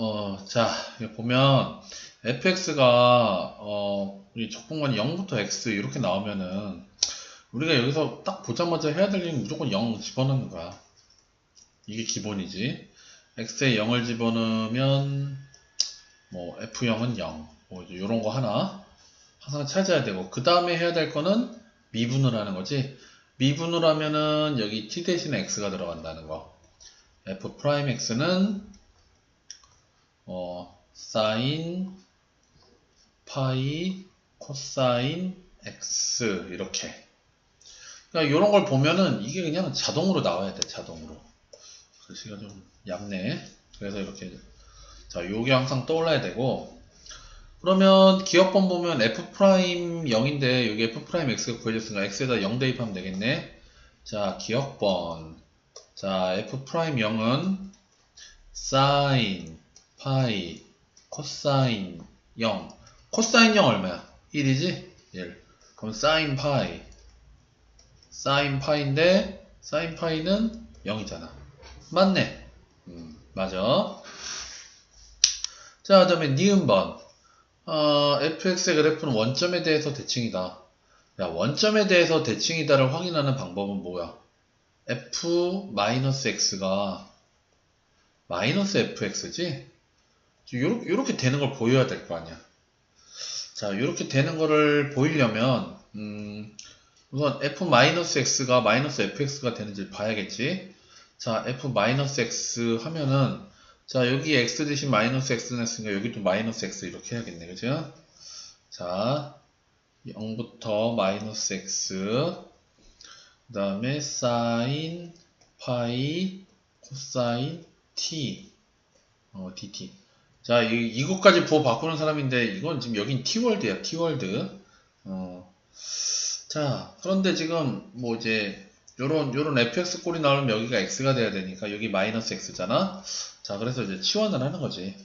어, 자, 보면 fx가 어, 우리 적분관이 0부터 x 이렇게 나오면은 우리가 여기서 딱 보자마자 해야 될 일은 무조건 0 집어넣는 거야. 이게 기본이지. x에 0을 집어넣으면 뭐 f0은 0. 뭐 이제 요런 거 하나 항상 찾아야 되고 그 다음에 해야 될 거는 미분을 하는 거지. 미분을 하면은 여기 t 대신에 x가 들어간다는 거. f 프라임 x는 어 사인 파이 코사인 x 이렇게. 그러니까 이런 걸 보면은 이게 그냥 자동으로 나와야 돼 자동으로. 글씨가 좀 얇네. 그래서 이렇게 자 요게 항상 떠올라야 되고 그러면 기억번 보면 f 프라임 0인데 여기 f 프라임 x가 구해졌으니까 x에다 0 대입하면 되겠네. 자 기억번 자 f 프라임 0은 사인 파이 코사인 0 코사인 0 얼마야? 1이지? 1 그럼 사인 파이. 사인 파이인데 사인 파이는 0이잖아. 맞네. 음, 맞아. 자 그다음에 니은번. 어, fx의 그래프는 원점에 대해서 대칭이다. 야 원점에 대해서 대칭이다를 확인하는 방법은 뭐야? F-x가 마이너스 fx지 요렇게, 요렇게 되는 걸 보여야 될 거 아니야. 자 이렇게 되는 거를 보이려면 음, 우선 f-x가 fx가 되는지 봐야겠지? 자 f-x 하면은 자 여기 x 대신 마이너스 x는 했으니까 여기도 마이너스 x 이렇게 해야겠네 그죠? 자 0부터 마이너스 x 그 다음에 사인 파이 코사인 t 어, dt 자 이, 이것까지 부호 바꾸는 사람인데 이건 지금 여긴 t월드야 t월드 어. 자 그런데 지금 뭐 이제 요런 요런 fx 꼴이 나오면 여기가 x가 돼야 되니까 여기 마이너스 x잖아? 자 그래서 이제 치환을 하는 거지.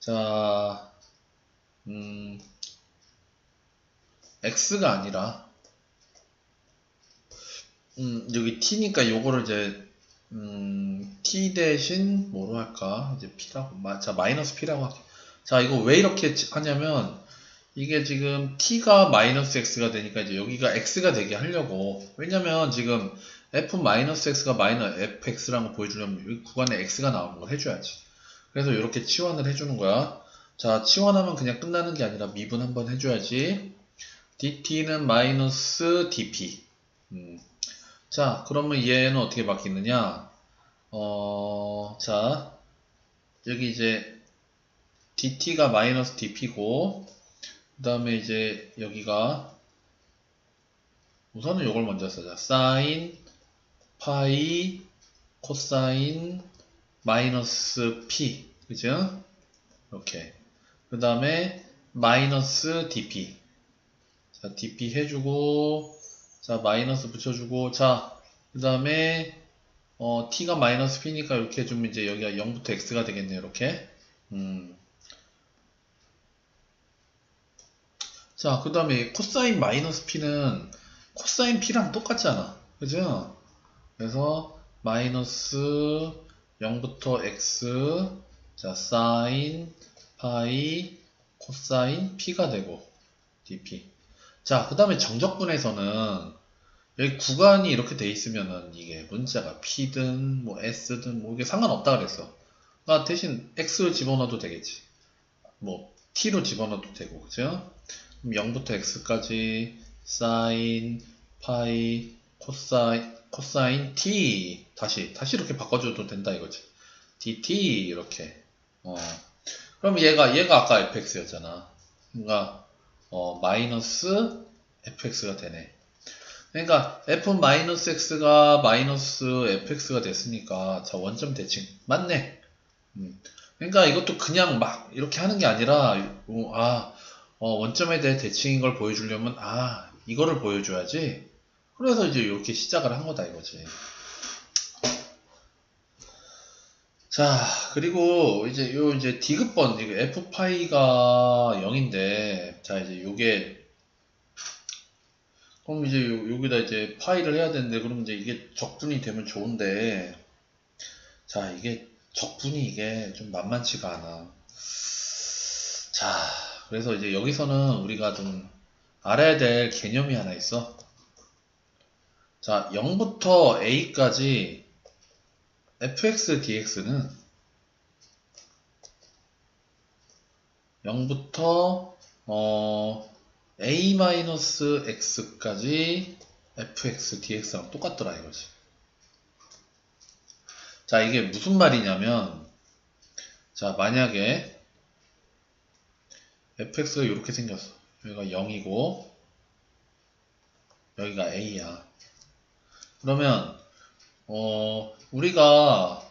자 음, x가 아니라 음, 여기 t니까 요거를 이제 음, t 대신 뭐로 할까? 이제 p라고 마, 자 마이너스 p라고 할게. 자 이거 왜 이렇게 하냐면 이게 지금 t가 마이너스 x가 되니까 이제 여기가 x가 되게 하려고 왜냐면 지금 f 마이너스 x가 마이너스 fx라는 거 보여주려면 여기 구간에 x가 나오는 걸 해줘야지. 그래서 이렇게 치환을 해주는 거야. 자 치환하면 그냥 끝나는 게 아니라 미분 한번 해줘야지. dt는 마이너스 dp. 음. 자, 그러면 얘는 어떻게 바뀌느냐? 어, 자, 여기 이제 dt가 마이너스 dp고, 그 다음에 이제 여기가, 우선은 이걸 먼저 쓰자. 사인, 파이, 코사인, 마이너스 p. 그죠? 이렇게. 그 다음에 마이너스 dp. 자, dp 해주고, 자, 마이너스 붙여주고, 자, 그 다음에, 어, t가 마이너스 p니까 이렇게 좀 이제 여기가 0부터 x가 되겠네요, 이렇게. 음. 자, 그 다음에 코사인 마이너스 p는 코사인 p랑 똑같지 않아. 그죠? 그래서, 마이너스 0부터 x, 자, 사인, 파이, 코사인 p가 되고, dp. 자, 그 다음에 정적분에서는 여기 구간이 이렇게 돼 있으면은 이게 문자가 P든 뭐 S든 뭐 이게 상관없다 그랬어. 그러니까 대신 X를 집어넣어도 되겠지. 뭐 T로 집어넣어도 되고, 그죠? 그럼 0부터 X까지 사인, 파이, 코사인, 코사인 T 다시 다시 이렇게 바꿔줘도 된다 이거지. DT 이렇게. 어. 그럼 얘가 얘가 아까 fx였잖아. 그러니까 어, 마이너스 fx가 되네. 그러니까 f-x가 마이너스 fx가 됐으니까 자 원점 대칭 맞네. 음. 그러니까 이것도 그냥 막 이렇게 하는 게 아니라 어, 아 어, 원점에 대해 대칭인 걸 보여주려면 아 이거를 보여줘야지. 그래서 이제 이렇게 시작을 한 거다 이거지. 자, 그리고 이제 요 이제 디귿번 이거 f 파이가 0인데 자, 이제 요게 그럼 이제 요, 여기다 이제 파이를 해야 되는데 그럼 이제 이게 적분이 되면 좋은데 자, 이게 적분이 이게 좀 만만치가 않아. 자, 그래서 이제 여기서는 우리가 좀 알아야 될 개념이 하나 있어. 자, 0부터 a까지 fx dx는 0부터 어, a-x까지 fx dx랑 똑같더라 이거지. 자, 이게 무슨 말이냐면 자, 만약에 fx가 이렇게 생겼어. 여기가 0이고 여기가 a야. 그러면 어, 우리가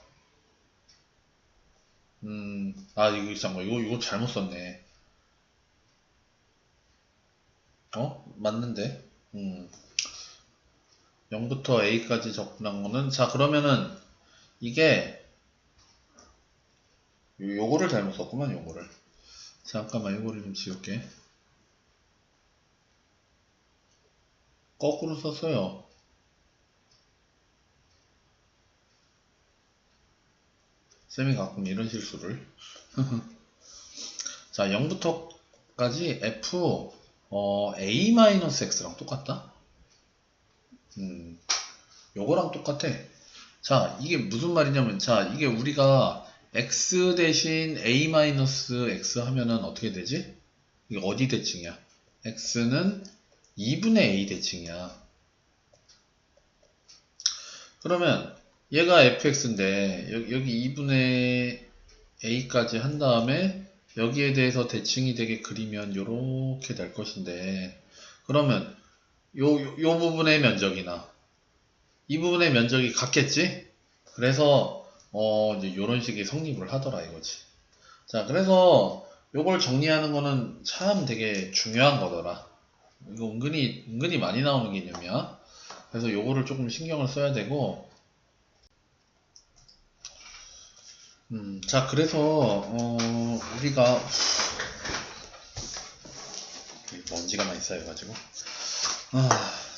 음, 아, 이거 잠깐 이거 이거 잘못 썼네. 어? 맞는데? 음. 0부터 a까지 접근한 거는 자, 그러면은 이게 요- 요거를 잘못 썼구만, 요거를. 잠깐만, 요거를 좀 지울게. 거꾸로 썼어요. 쌤이 가끔 이런 실수를. 자, 0부터까지 f 어, a-x랑 똑같다? 음, 요거랑 똑같아. 자, 이게 무슨 말이냐면, 자, 이게 우리가 x 대신 a-x 하면은 어떻게 되지? 이게 어디 대칭이야? x는 2분의 a 대칭이야. 그러면 얘가 fx인데 여기, 여기 2분의 a까지 한 다음에 여기에 대해서 대칭이 되게 그리면 요렇게 될 것인데 그러면 요, 요, 요 부분의 면적이나 이 부분의 면적이 같겠지? 그래서 어 이제 요런 식의 성립을 하더라 이거지. 자 그래서 요걸 정리하는 거는 참 되게 중요한 거더라. 이거 은근히 은근히 많이 나오는 개념이야. 그래서 요거를 조금 신경을 써야 되고 음, 자, 그래서, 어, 우리가, 먼지가 많이 쌓여가지고. 아,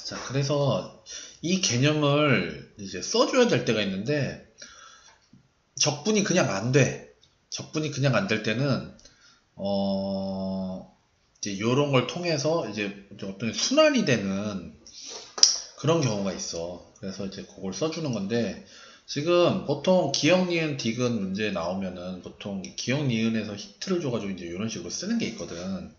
자, 그래서 이 개념을 이제 써줘야 될 때가 있는데, 적분이 그냥 안 돼. 적분이 그냥 안 될 때는, 어, 이제 요런 걸 통해서 이제 어떤 순환이 되는 그런 경우가 있어. 그래서 이제 그걸 써주는 건데, 지금 보통 기억, 니은, 디귿 문제 나오면은 보통 기억, 니은에서 히트를 줘가지고 이제 이런 식으로 쓰는 게 있거든.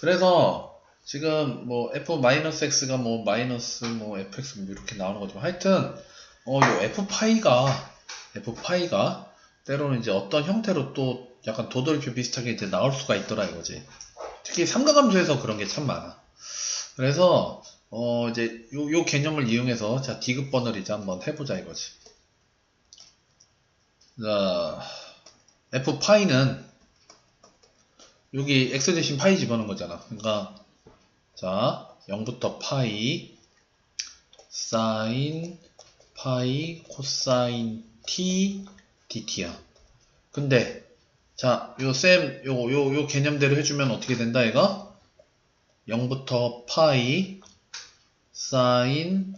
그래서 지금 뭐 f-x가 뭐 마이너스 뭐 fx 뭐 이렇게 나오는 거지만 하여튼 어, 요 f 파이가 f 파이가 때로는 이제 어떤 형태로 또 약간 도돌이표 비슷하게 이제 나올 수가 있더라 이거지. 특히 삼각함수에서 그런 게 참 많아. 그래서 어, 이제 요, 요 개념을 이용해서 자, 디귿번을 이제 한번 해보자 이거지. 자, f 파이는 여기 x 대신 파이 집어넣은 거잖아. 그러니까 자, 0부터 파이 사인 파이 코사인 t dt야. 근데 자, 요 쌤, 요, 요, 요 개념대로 해주면 어떻게 된다, 얘가? 0부터 파이 사인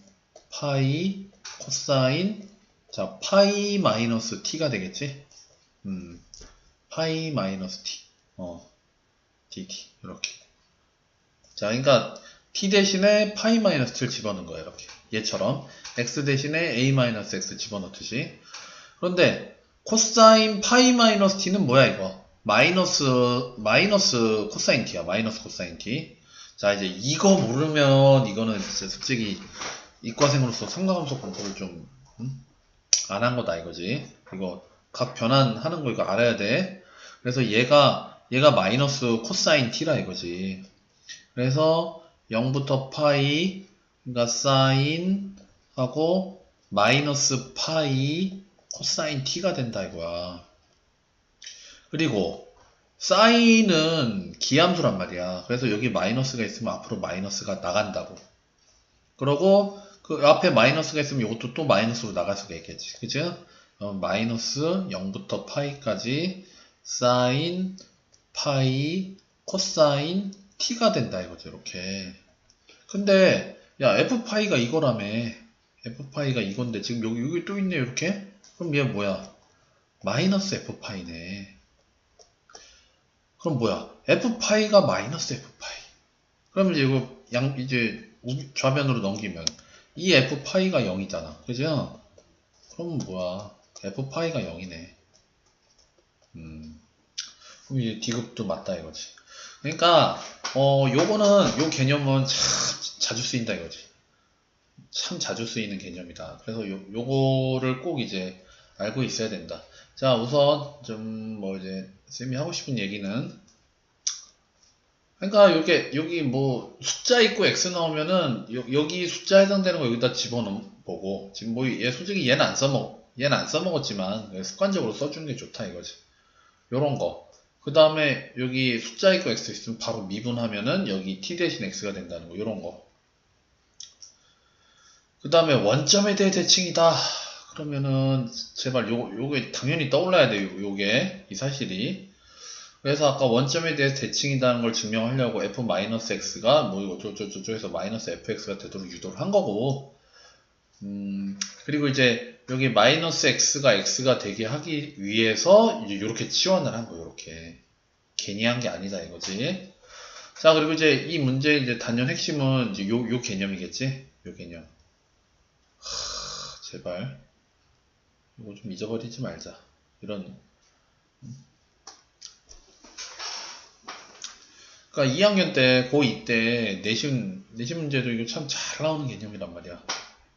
파이 코사인. 자 파이 마이너스 t가 되겠지? 음 파이 마이너스 t. 어 dt 이렇게. 자 그러니까 t 대신에 파이 마이너스 t를 집어넣은 거야 이렇게. 얘처럼. x 대신에 a 마이너스 x 집어넣듯이. 그런데 코사인 파이 마이너스 t는 뭐야 이거? 마이너스 마이너스 코사인 t야 마이너스 코사인 t 자 이제 이거 모르면 이거는 진짜 솔직히 이과생으로서 삼각함수 공부를 좀 안한 거다 이거지. 이거 각 변환하는 거 이거 알아야 돼. 그래서 얘가 얘가 마이너스 코사인 t라 이거지. 그래서 0부터 파이 그러니까 사인 하고 마이너스 파이 코사인 t가 된다 이거야. 그리고 사인은 기함수란 말이야. 그래서 여기 마이너스가 있으면 앞으로 마이너스가 나간다고. 그러고 그 앞에 마이너스가 있으면 이것도 또 마이너스로 나갈 수가 있겠지. 그죠? 어, 마이너스 0부터 파이까지 사인 파이 코사인 t가 된다 이거죠. 이렇게. 근데 야 f 파이가 이거라며. f 파이가 이건데 지금 여기 여기 또 있네 이렇게. 그럼 얘 뭐야? 마이너스 f파이네. 그럼 뭐야? f파이가 마이너스 f파이. 그러면 이거 양 이제 우- 좌변으로 넘기면 이 f파이가 0이잖아. 그죠? 그럼 뭐야? f파이가 0이네. 음. 그럼 이제 D급도 맞다 이거지. 그러니까 어 요거는 요 개념은 참 자주 쓰인다 이거지. 참 자주 쓰이는 개념이다. 그래서 요, 요거를 꼭 이제 알고 있어야 된다. 자, 우선 좀 뭐 이제 쌤이 하고 싶은 얘기는 그러니까 여기 여기 뭐 숫자 있고 x 나오면은 여, 여기 숫자 해당되는 거 여기다 집어넣고 지금 뭐 얘 솔직히 얘는 안 써먹 얘는 안 써먹었지만 습관적으로 써주는 게 좋다 이거지. 요런 거. 그 다음에 여기 숫자 있고 x 있으면 바로 미분하면은 여기 t 대신 x가 된다는 거 요런 거. 그 다음에 원점에 대해 대칭이다. 그러면은 제발 요 요게 당연히 떠올라야 돼요. 요게 이 사실이. 그래서 아까 원점에 대해 대칭이라는 걸 증명하려고 f-x가 뭐 이거 저저저저에서 마이너스 fx가 되도록 유도를 한 거고. 음 그리고 이제 여기 마이너스 x가 x가 되게 하기 위해서 이제 이렇게 치환을 한 거예요. 이렇게 괜히 한 게 아니다 이거지. 자 그리고 이제 이 문제의 이제 단연 핵심은 이제 요 요 개념이겠지. 요 개념. 하, 제발 이거 좀 잊어버리지 말자. 이런 그러니까 2학년 때 고2 때 내신 내신 문제도 이거 참 잘 나오는 개념이란 말이야.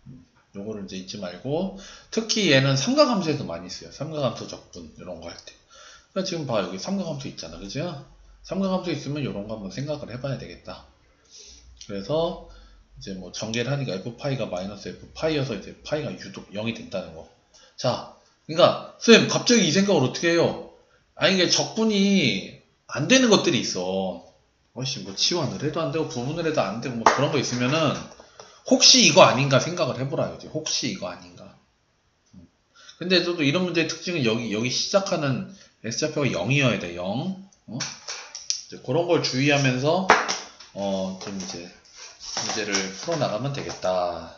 음, 요거를 이제 잊지 말고 특히 얘는 삼각함수에도 많이 써요. 삼각함수 적분 이런 거 할 때. 그러니까 지금 봐 여기 삼각함수 있잖아, 그죠? 삼각함수 있으면 이런 거 한번 생각을 해봐야 되겠다. 그래서 이제 뭐 전개를 하니까 f 파이가 마이너스 f 파이여서 이제 파이가 유독 0이 된다는 거. 자, 그러니까 쌤 갑자기 이 생각을 어떻게 해요? 아니 이게 적분이 안 되는 것들이 있어. 어씨 뭐 치환을 해도 안 되고 부분을 해도 안 되고 뭐 그런 거 있으면은 혹시 이거 아닌가 생각을 해보라 이제 혹시 이거 아닌가. 음. 근데 또 이런 문제의 특징은 여기 여기 시작하는 S좌표가 0이어야 돼 0. 어? 이제 그런 걸 주의하면서 어 좀 이제 문제를 풀어 나가면 되겠다.